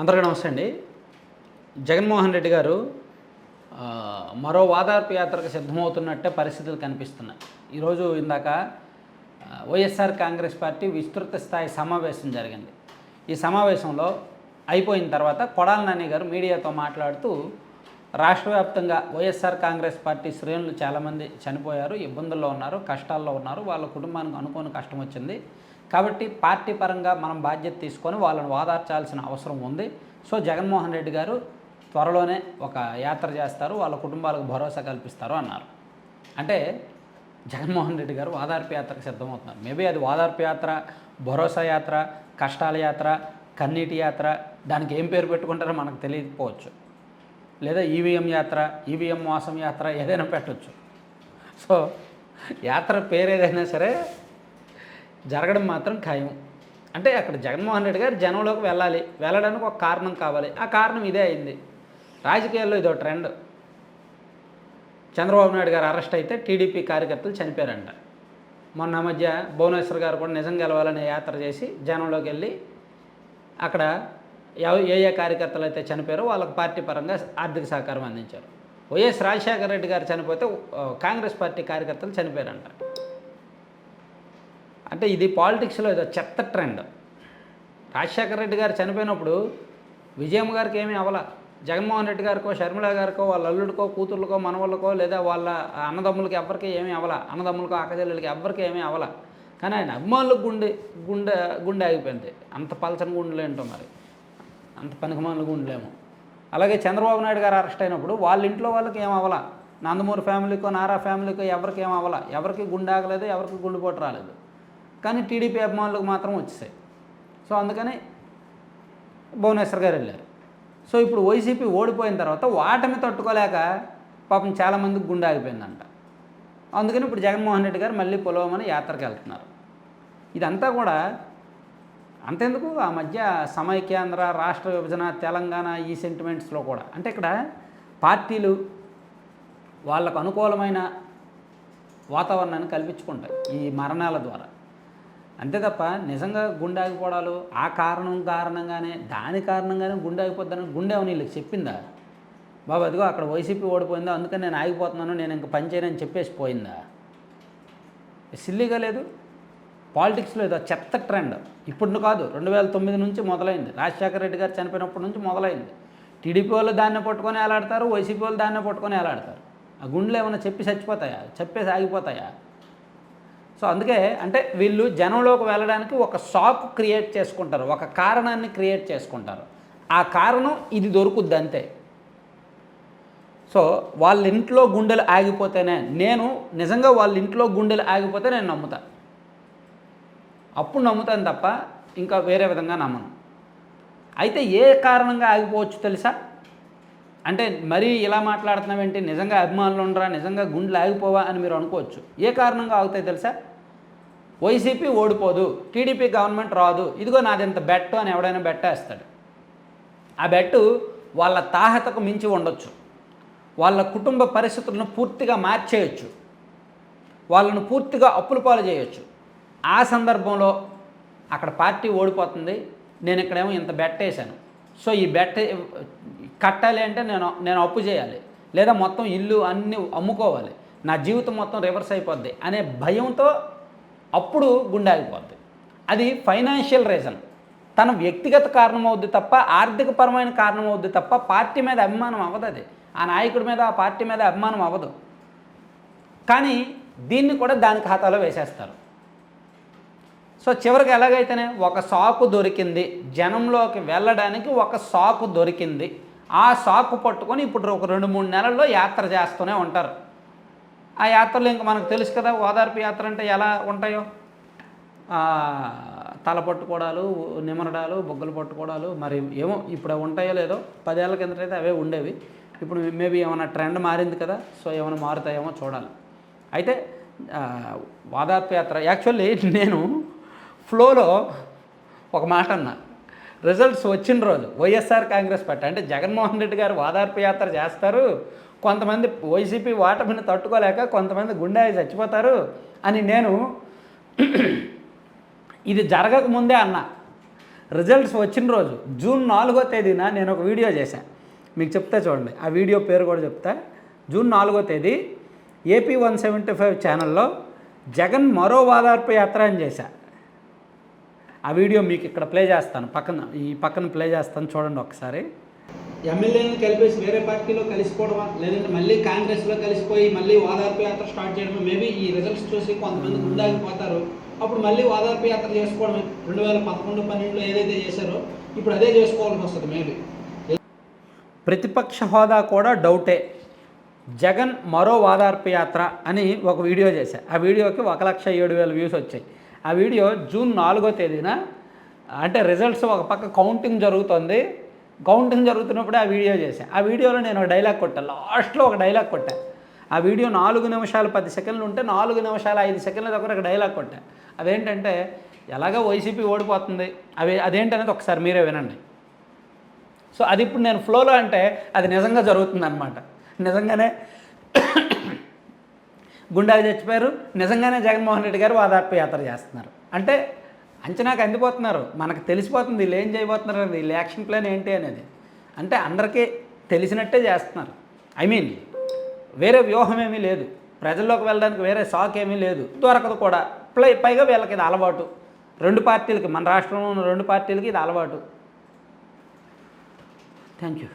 అందరికీ నమస్తే అండి. జగన్మోహన్ రెడ్డి గారు మరో వాదార్పు యాత్రకు సిద్ధమవుతున్నట్టే పరిస్థితులు కనిపిస్తున్నాయి. ఈరోజు ఇందాక వైఎస్ఆర్ కాంగ్రెస్ పార్టీ విస్తృత స్థాయి సమావేశం జరిగింది. ఈ సమావేశంలో అయిపోయిన తర్వాత కొడాల నాని గారు మీడియాతో మాట్లాడుతూ రాష్ట్ర వ్యాప్తంగా వైఎస్ఆర్ కాంగ్రెస్ పార్టీ శ్రేణులు చాలామంది చనిపోయారు ఇబ్బందుల్లో ఉన్నారు కష్టాల్లో ఉన్నారు. వాళ్ళ కుటుంబానికి అనుకోని కష్టం వచ్చింది. కాబట్టి పార్టీ పరంగా మనం బాధ్యత తీసుకొని వాళ్ళని వాదార్చాల్సిన అవసరం ఉంది. సో జగన్మోహన్ రెడ్డి గారు త్వరలోనే ఒక యాత్ర చేస్తారు వాళ్ళ కుటుంబాలకు భరోసా కల్పిస్తారు అన్నారు. అంటే జగన్మోహన్ రెడ్డి గారు వాదార్పు యాత్రకు సిద్ధమవుతున్నారు. మేబీ అది వాదార్పు యాత్ర భరోసా యాత్ర కష్టాల యాత్ర కన్నీటి యాత్ర దానికి ఏం పేరు పెట్టుకుంటారో మనకు తెలియకపోవచ్చు. లేదా ఈవీఎం యాత్ర ఈవీఎం మోసం యాత్ర ఏదైనా పెట్టచ్చు. సో యాత్ర పేరు ఏదైనా సరే జరగడం మాత్రం ఖాయం. అంటే అక్కడ జగన్మోహన్ రెడ్డి గారు జనంలోకి వెళ్ళాలి. వెళ్ళడానికి ఒక కారణం కావాలి. ఆ కారణం ఇదే అయింది. రాజకీయాల్లో ఇదో ట్రెండ్. చంద్రబాబు నాయుడు గారు అరెస్ట్ అయితే టీడీపీ కార్యకర్తలు చనిపోయారంట. మొన్న మధ్య భువనేశ్వర్ గారు కూడా నిజం గెలవాలనే యాత్ర చేసి జనంలోకి వెళ్ళి అక్కడ ఏ ఏ కార్యకర్తలు అయితే చనిపోయారో వాళ్ళకి పార్టీ పరంగా ఆర్థిక సహకారం అందించారు. వైఎస్ రాజశేఖర రెడ్డి గారు చనిపోతే కాంగ్రెస్ పార్టీ కార్యకర్తలు చనిపోయారంట. అంటే ఇది పాలిటిక్స్లో ఏదో చెత్త ట్రెండ్. రాజశేఖర రెడ్డి గారు చనిపోయినప్పుడు విజయమ్మ గారికి ఏమీ అవల. జగన్మోహన్ రెడ్డి గారికో షర్మిల గారికో వాళ్ళ అల్లుడికో కూతుర్లకో మనవాళ్ళకో లేదా వాళ్ళ అన్నదమ్ములకి ఎవరికి ఏమీ అవల. అన్నదమ్ములకో అక్కచెల్లెలకి ఎవరికి ఏమీ అవల. కానీ ఆయన అభిమానులకు గుండె గుండె గుండె ఆగిపోయింది. అంత పలచని గుండెలు ఏంటో మరి? అంత పనికిమాల ఉండలేము అలాగే చంద్రబాబు నాయుడు గారు అరెస్ట్ అయినప్పుడు వాళ్ళ ఇంట్లో వాళ్ళకి ఏం అవల? నందమూరి ఫ్యామిలీకో నారా ఫ్యామిలీకో ఎవరికి ఏం అవల? ఎవరికి గుండె ఆగలేదు ఎవరికి గుండెపోటు రాలేదు. కానీ టీడీపీ అభిమానులకు మాత్రం వచ్చేసాయి. సో అందుకని భువనేశ్వర్ గారు వెళ్ళారు. సో ఇప్పుడు వైసీపీ ఓడిపోయిన తర్వాత వాటమి తట్టుకోలేక పాపం చాలామందికి గుండె ఆగిపోయిందంట. అందుకని ఇప్పుడు జగన్మోహన్ రెడ్డి గారు మళ్ళీ పొలవమని యాత్రకు వెళ్తున్నారు ఇదంతా కూడా అంతెందుకు ఆ మధ్య సమైక్యాంధ్ర రాష్ట్ర విభజన తెలంగాణ ఈ సెంటిమెంట్స్లో కూడా. అంటే ఇక్కడ పార్టీలు వాళ్ళకు అనుకూలమైన వాతావరణాన్ని కల్పించుకుంటాయి ఈ మరణాల ద్వారా. అంతే తప్ప నిజంగా గుండె ఆగిపోవడాలు ఆ కారణం కారణంగానే దాని కారణంగానే గుండె ఆగిపోద్దని గుండె ఏమని వీళ్ళకి చెప్పిందా? బాబు అదిగో అక్కడ వైసీపీ ఓడిపోయిందా? అందుకని నేను ఆగిపోతున్నాను నేను ఇంక పని చేయనని చెప్పేసి పోయిందా? సిల్లీగా లేదు. పాలిటిక్స్లో ఏదో చెత్త ట్రెండ్. ఇప్పుడు కాదు రెండు వేల తొమ్మిది నుంచి మొదలైంది. రాజశేఖర రెడ్డి గారు చనిపోయినప్పటి నుంచి మొదలైంది. టీడీపీ వాళ్ళు దాన్ని పట్టుకొని ఎలాడతారు వైసీపీ వాళ్ళు దాన్ని పట్టుకొని ఎలాడతారు ఆ గుండెలు ఏమైనా చెప్పి చచ్చిపోతాయా? చెప్పేసి ఆగిపోతాయా? సో అందుకే అంటే వీళ్ళు జనంలోకి వెళ్ళడానికి ఒక షాక్ క్రియేట్ చేసుకుంటారు ఒక కారణాన్ని క్రియేట్ చేసుకుంటారు. ఆ కారణం ఇది దొరుకుద్ది అంతే. సో వాళ్ళ ఇంట్లో గుండెలు ఆగిపోతేనే నేను నిజంగా వాళ్ళ ఇంట్లో గుండెలు ఆగిపోతే నేను నమ్ముతా. అప్పుడు నమ్ముతాను తప్ప ఇంకా వేరే విధంగా నమ్మను. అయితే ఏ కారణంగా ఆగిపోవచ్చు తెలుసా? అంటే మరీ ఇలా మాట్లాడుతున్నావేంటి నిజంగా అభిమానులు ఉండరా? నిజంగా గుండెలు ఆగిపోవా అని మీరు అనుకోవచ్చు. ఏ కారణంగా ఆగుతాయి తెలుసా? వైసీపీ ఓడిపోదు టీడీపీ గవర్నమెంట్ రాదు ఇదిగో నాది ఇంత బెట్ అని ఎవడైనా బెట్టేస్తాడు. ఆ బెట్టు వాళ్ళ తాహతకు మించి ఉండొచ్చు. వాళ్ళ కుటుంబ పరిస్థితులను పూర్తిగా మార్చేయచ్చు. వాళ్ళను పూర్తిగా అప్పుల పాలు చేయొచ్చు. ఆ సందర్భంలో అక్కడ పార్టీ ఓడిపోతుంది. నేను ఇక్కడేమో ఇంత బెట్ వేసాను సో ఈ బెట్ కట్టాలి అంటే నేను నేను అప్పు చేయాలి. లేదా మొత్తం ఇల్లు అన్నీ అమ్ముకోవాలి. నా జీవితం మొత్తం రివర్స్ అయిపోద్ది అనే భయంతో అప్పుడు గుండె ఆగిపోద్ది. అది ఫైనాన్షియల్ రీజన్. తన వ్యక్తిగత కారణం అవుద్ది తప్ప ఆర్థికపరమైన కారణం అవుద్ది తప్ప పార్టీ మీద అభిమానం అవ్వదు అది. ఆ నాయకుడి మీద ఆ పార్టీ మీద అభిమానం అవ్వదు. కానీ దీన్ని కూడా దాని ఖాతాలో వేసేస్తారు. సో చివరికి ఎలాగైతేనే ఒక సాకు దొరికింది జనంలోకి వెళ్ళడానికి ఒక సాకు దొరికింది. ఆ సాకు పట్టుకొని ఇప్పుడు ఒక రెండు మూడు నెలల్లో యాత్ర చేస్తూనే ఉంటారు. ఆ యాత్రలు ఇంకా మనకు తెలుసు కదా ఓదార్పు యాత్ర అంటే ఎలా ఉంటాయో? తల పట్టుకోవడాలు నిమరడాలు బొగ్గలు పట్టుకోవడాలు మరి ఏమో ఇప్పుడు ఉంటాయో లేదో పదేళ్ళ కిందటైతే అవే ఉండేవి. ఇప్పుడు మేబీ ఏమైనా ట్రెండ్ మారింది కదా సో ఏమైనా మారుతాయేమో చూడాలి. అయితే వాదార్పు యాత్ర యాక్చువల్లీ నేను ఫ్లోలో ఒక మాట అన్నా. రిజల్ట్స్ వచ్చిన రోజు వైఎస్ఆర్ కాంగ్రెస్ పార్టీ అంటే జగన్మోహన్ రెడ్డి గారు వాదార్పు యాత్ర చేస్తారు కొంతమంది వైసీపీ ఓటమిని తట్టుకోలేక కొంతమంది గుండె చచ్చిపోతారు అని నేను ఇది జరగక ముందే అన్నా. రిజల్ట్స్ వచ్చిన రోజు జూన్ నాలుగో తేదీన నేను ఒక వీడియో చేశాను మీకు చెప్తే చూడండి. ఆ వీడియో పేరు కూడా చెప్తా. జూన్ నాలుగో తేదీ ఏపీ వన్ సెవెంటీ ఫైవ్ ఛానల్లో జగన్ మరో వాదార్పు యాత్ర అని చేశాను ఆ వీడియో మీకు ఇక్కడ ప్లే చేస్తాను. పక్కన ఈ పక్కన ప్లే చేస్తాను చూడండి ఒకసారి. ఎమ్మెల్యేలను కలిపేసి వేరే పార్టీలో కలిసిపోవడమా? లేదంటే మళ్ళీ కాంగ్రెస్లో కలిసిపోయి మళ్ళీ ఓదార్పు యాత్ర స్టార్ట్ చేయడమా? మేబీ ఈ రిజల్ట్స్ చూసి కొంతమంది ముందాగిపోతారు. అప్పుడు మళ్ళీ ఓదార్పు యాత్ర చేసుకోవడమే. రెండు వేల పదకొండు పన్నెండులో ఏదైతే చేశారో ఇప్పుడు అదే చేసుకోవాల్సి వస్తుంది మేబీ. ప్రతిపక్ష హోదా కూడా డౌటే. జగన్ మరో వాదార్పు యాత్ర అని ఒక వీడియో చేశా. ఆ వీడియోకి ఒక లక్ష ఏడు వేల వ్యూస్ వచ్చాయి. ఆ వీడియో జూన్ నాలుగో తేదీన అంటే రిజల్ట్స్ ఒక పక్క కౌంటింగ్ జరుగుతుంది. కౌంటింగ్ జరుగుతున్నప్పుడే ఆ వీడియో చేశాను ఆ వీడియోలో నేను ఒక డైలాగ్ కొట్టాను లాస్ట్లో ఒక డైలాగ్ కొట్టాను ఆ వీడియో నాలుగు నిమిషాలు పది సెకండ్లు ఉంటే నాలుగు నిమిషాలు ఐదు సెకండ్ల దగ్గర ఒక డైలాగ్ కొట్టాను అదేంటంటే ఎలాగో వైసీపీ ఓడిపోతుంది. అవి అదేంటనేది ఒకసారి మీరే వినండి. సో అది ఇప్పుడు నేను ఫ్లోలో అంటే అది నిజంగా జరుగుతుంది అనమాట నిజంగానే గుండాలు చచ్చిపోయారు నిజంగానే జగన్మోహన్ రెడ్డి గారు వాదార్పు యాత్ర చేస్తున్నారు. అంటే అంచనాకు అందిపోతున్నారు. మనకు తెలిసిపోతుంది వీళ్ళు ఏం చేయబోతున్నారు అనేది వీళ్ళ యాక్షన్ ప్లాన్ ఏంటి అనేది. అంటే అందరికీ తెలిసినట్టే చేస్తున్నారు. ఐ మీన్ వేరే వ్యూహం ఏమీ లేదు. ప్రజల్లోకి వెళ్ళడానికి వేరే షాక్ ఏమీ లేదు. దొరకదు కూడా. ప్లై పైగా వీళ్ళకి ఇది అలవాటు. రెండు పార్టీలకి మన రాష్ట్రంలో ఉన్న రెండు పార్టీలకి ఇది అలవాటు. Thank you